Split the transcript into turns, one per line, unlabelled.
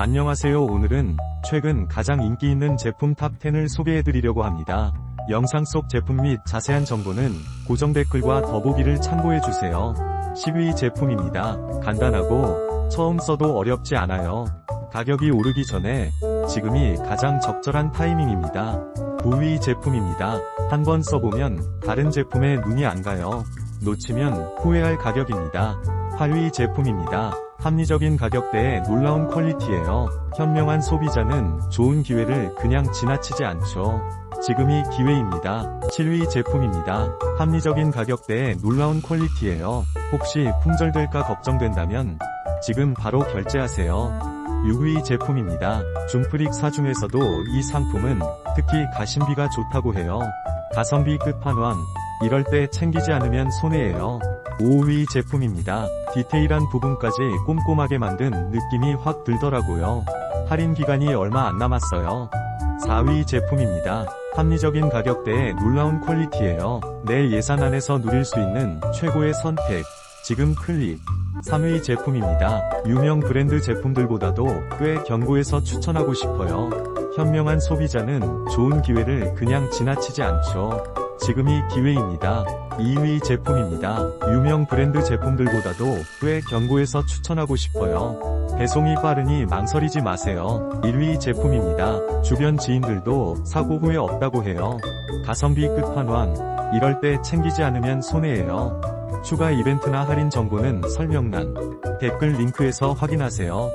안녕하세요 오늘은 최근 가장 인기 있는 제품 탑10을 소개해드리려고 합니다. 영상 속 제품 및 자세한 정보는 고정 댓글과 더보기를 참고해주세요. 10위 제품입니다. 간단하고 처음 써도 어렵지 않아요. 가격이 오르기 전에 지금이 가장 적절한 타이밍입니다. 9위 제품입니다. 한번 써보면 다른 제품에 눈이 안 가요. 놓치면 후회할 가격입니다. 8위 제품입니다. 합리적인 가격대에 놀라운 퀄리티예요. 현명한 소비자는 좋은 기회를 그냥 지나치지 않죠. 지금이 기회입니다. 7위 제품입니다. 합리적인 가격대에 놀라운 퀄리티예요. 혹시 품절될까 걱정된다면 지금 바로 결제하세요. 6위 제품입니다. 줌프릭4 중에서도 이 상품은 특히 가심비가 좋다고 해요. 가성비 끝판왕. 이럴 때 챙기지 않으면 손해예요. 5위 제품입니다. 디테일한 부분까지 꼼꼼하게 만든 느낌이 확 들더라고요. 할인 기간이 얼마 안 남았어요. 4위 제품입니다. 합리적인 가격대에 놀라운 퀄리티예요. 내 예산 안에서 누릴 수 있는 최고의 선택. 지금 클릭. 3위 제품입니다. 유명 브랜드 제품들보다도 꽤 견고해서 추천하고 싶어요. 현명한 소비자는 좋은 기회를 그냥 지나치지 않죠. 지금이 기회입니다. 2위 제품입니다. 유명 브랜드 제품들보다도 꽤 견고해서 추천하고 싶어요. 배송이 빠르니 망설이지 마세요. 1위 제품입니다. 주변 지인들도 사고 후에 없다고 해요. 가성비 끝판왕. 이럴 때 챙기지 않으면 손해예요. 추가 이벤트나 할인 정보는 설명란, 댓글 링크에서 확인하세요.